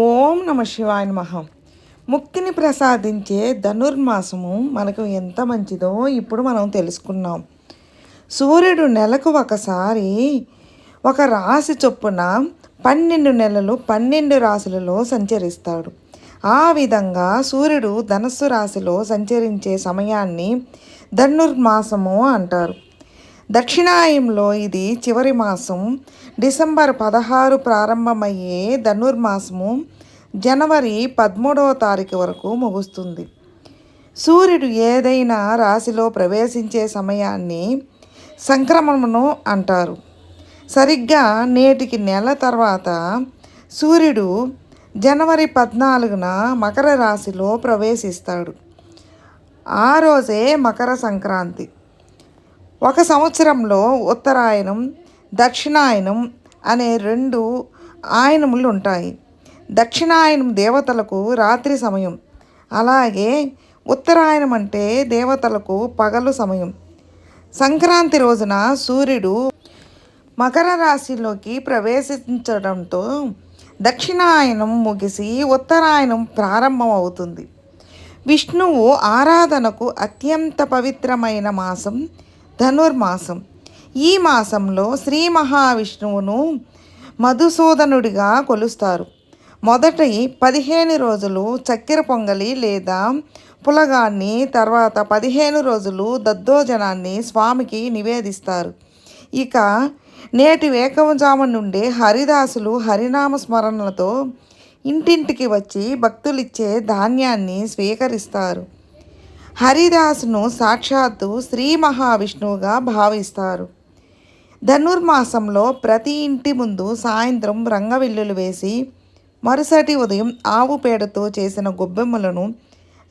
ఓం నమ శివాయ నమః. ముక్తిని ప్రసాదించే ధనుర్మాసము మనకు ఎంత మంచిదో ఇప్పుడు మనం తెలుసుకున్నాం. సూర్యుడు నెలకు ఒకసారి ఒక రాశి చొప్పున పన్నెండు నెలలు పన్నెండు రాశులలో సంచరిస్తాడు. ఆ విధంగా సూర్యుడు ధనస్సు రాశిలో సంచరించే సమయాన్ని ధనుర్మాసము అంటారు. దక్షిణాయంలో ఇది చివరి మాసం. డిసెంబర్ పదహారు ప్రారంభమయ్యే ధనుర్మాసము జనవరి పదమూడవ తారీఖు వరకు ముగుస్తుంది. సూర్యుడు ఏదైనా రాశిలో ప్రవేశించే సమయాన్ని సంక్రమణను అంటారు. సరిగ్గా నేటికి నెల తర్వాత సూర్యుడు జనవరి పద్నాలుగున మకర రాశిలో ప్రవేశిస్తాడు. ఆ రోజే మకర సంక్రాంతి. ఒక సంవత్సరంలో ఉత్తరాయణం దక్షిణాయనం అనే రెండు ఆయనములు ఉంటాయి. దక్షిణాయనం దేవతలకు రాత్రి సమయం. అలాగే ఉత్తరాయణం అంటే దేవతలకు పగలు సమయం. సంక్రాంతి రోజున సూర్యుడు మకర రాశిలోకి ప్రవేశించడంతో దక్షిణాయనం ముగిసి ఉత్తరాయణం ప్రారంభమవుతుంది. విష్ణువు ఆరాధనకు అత్యంత పవిత్రమైన మాసం ధనుర్మాసం. ఈ మాసంలో శ్రీ మహావిష్ణువును మధుసూదనుడిగా కొలుస్తారు. మొదటి పదిహేను రోజులు చక్కెర పొంగలి లేదా పులగాన్ని తర్వాత పదిహేను రోజులు దద్దోజనాన్ని స్వామికి నివేదిస్తారు. ఇక నేటి వేకవజాము నుండి హరిదాసులు హరినామ స్మరణలతో ఇంటింటికి వచ్చి భక్తులిచ్చే ధాన్యాన్ని స్వీకరిస్తారు. హరిదాసును సాక్షాత్తు శ్రీ మహావిష్ణువుగా భావిస్తారు. ధనుర్మాసంలో ప్రతి ఇంటి ముందు సాయంత్రం రంగవిల్లులు వేసి మరుసటి ఉదయం ఆవు పేడతో చేసిన గొబ్బెమ్మలను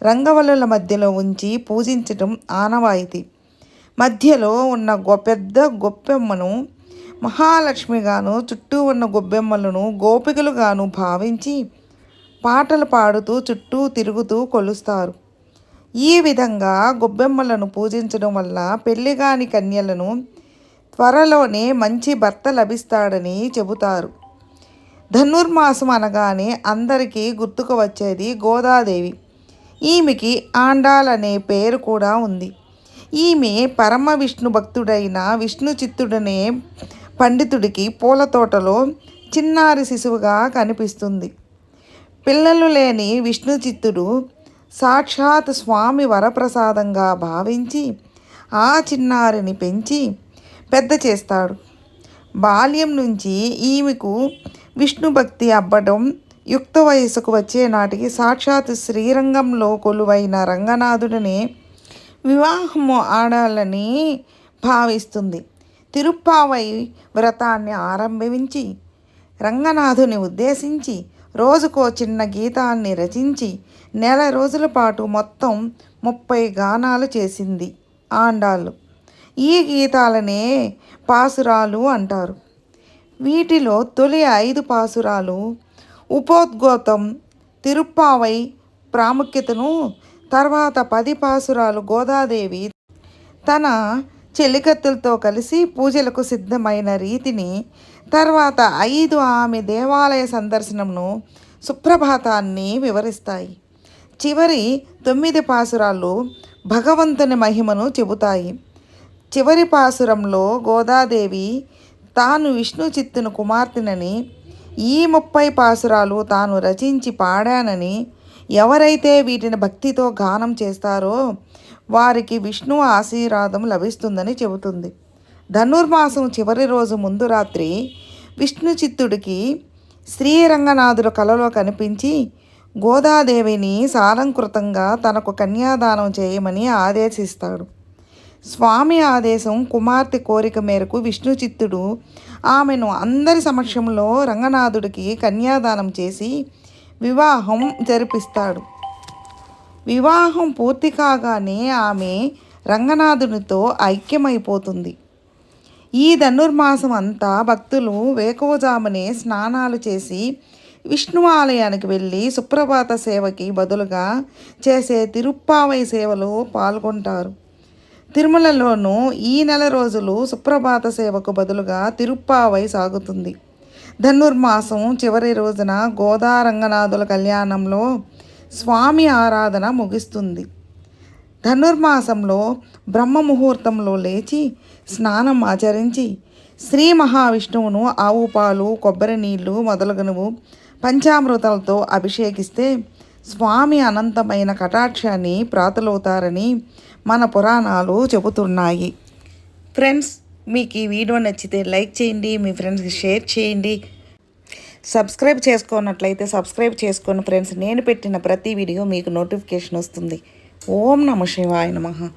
రంగవల్లుల మధ్యలో ఉంచి పూజించటం ఆనవాయితీ. మధ్యలో ఉన్న గొ పెద్ద గొప్పెమ్మను మహాలక్ష్మిగాను చుట్టూ ఉన్న గొబ్బెమ్మలను గోపికలుగాను భావించి పాటలు పాడుతూ చుట్టూ తిరుగుతూ కొలుస్తారు. ఈ విధంగా గొబ్బెమ్మలను పూజించడం వల్ల పెళ్ళిగాని కన్యలను త్వరలోనే మంచి భర్త లభిస్తాడని చెబుతారు. ధనుర్మాసం అనగానే అందరికీ గుర్తుకు వచ్చేది గోదాదేవి. ఈమెకి ఆండాల్ అనే పేరు కూడా ఉంది. ఈమె పరమ విష్ణు భక్తుడైన విష్ణు చిత్తుడనే పండితుడికి పూల తోటలో చిన్నారి శిశువుగా కనిపిస్తుంది. పిల్లలు లేని విష్ణు చిత్తుడు సాక్షాత్ స్వామి వరప్రసాదంగా భావించి ఆ చిన్నారిని పెంచి పెద్ద చేస్తాడు. బాల్యం నుంచి ఈమెకు విష్ణు భక్తి అబ్బడం యుక్త వయసుకు వచ్చే నాటికి సాక్షాత్ శ్రీరంగంలో కొలువైన రంగనాథుడిని వివాహము ఆడాలని భావిస్తుంది. తిరుప్పావై వ్రతాన్ని ఆరంభించి రంగనాథుని ఉద్దేశించి రోజుకో చిన్న గీతాన్ని రచించి నెల రోజుల పాటు మొత్తం ముప్పై గానాలు చేసింది ఆండాళ్ళు. ఈ గీతాలనే పాసురాలు అంటారు. వీటిలో తొలి ఐదు పాసురాలు ఉపోద్గోతం తిరుప్పావై ప్రాముఖ్యతను తర్వాత పది పాసురాలు గోదాదేవి తన చెలికత్తులతో కలిసి పూజలకు సిద్ధమైన రీతిని తర్వాత ఐదు ఆమె దేవాలయ సందర్శనమును సుప్రభాతాన్ని వివరిస్తాయి. చివరి తొమ్మిది పాసురాలు భగవంతుని మహిమను చెబుతాయి. చివరి పాసురంలో గోదాదేవి తాను విష్ణు చిత్తును కుమార్తెనని ఈ ముప్పై పాసురాలు తాను రచించి పాడానని ఎవరైతే వీటిని భక్తితో గానం చేస్తారో వారికి విష్ణు ఆశీర్వాదం లభిస్తుందని చెబుతుంది. ధనుర్మాసం చివరి రోజు ముందు రాత్రి విష్ణు చిత్తుడికి శ్రీరంగనాథుడు కలలో కనిపించి గోదాదేవిని సాలంకృతంగా తనకు కన్యాదానం చేయమని ఆదేశిస్తాడు. స్వామి ఆదేశం కుమార్తె కోరిక మేరకు విష్ణు చిత్తుడు ఆమెను అందరి సమక్షంలో రంగనాథుడికి కన్యాదానం చేసి వివాహం జరిపిస్తాడు. వివాహం పూర్తి కాగానే ఆమె రంగనాథునితో ఐక్యమైపోతుంది. ఈ ధనుర్మాసం అంతా భక్తులు వేకువజామునే స్నానాలు చేసి విష్ణు ఆలయానికి వెళ్ళి సుప్రభాత సేవకి బదులుగా చేసే తిరుప్పావై సేవలో పాల్గొంటారు. తిరుమలలోనూ ఈ నెల రోజులు సుప్రభాత సేవకు బదులుగా తిరుప్పావై సాగుతుంది. ధనుర్మాసం చివరి రోజున గోదారంగనాథుల కళ్యాణంలో స్వామి ఆరాధన ముగిస్తుంది. ధనుర్మాసంలో బ్రహ్మ ముహూర్తంలో లేచి స్నానం ఆచరించి శ్రీ మహావిష్ణువును ఆవు పాలు కొబ్బరి నీళ్ళు మొదలగునవు పంచామృతాలతో అభిషేకిస్తే స్వామి అనంతమైన కటాక్షాన్ని ప్రాతులవుతారని మన పురాణాలు చెబుతున్నాయి. ఫ్రెండ్స్ మీకు ఈ వీడియో నచ్చితే లైక్ చేయండి మీ ఫ్రెండ్స్కి షేర్ చేయండి. సబ్స్క్రైబ్ చేసుకున్నట్లయితే సబ్స్క్రైబ్ చేసుకుని ఫ్రెండ్స్ నేను పెట్టిన ప్రతి వీడియో మీకు నోటిఫికేషన్ వస్తుంది. ఓం నమ శివాయ నమహా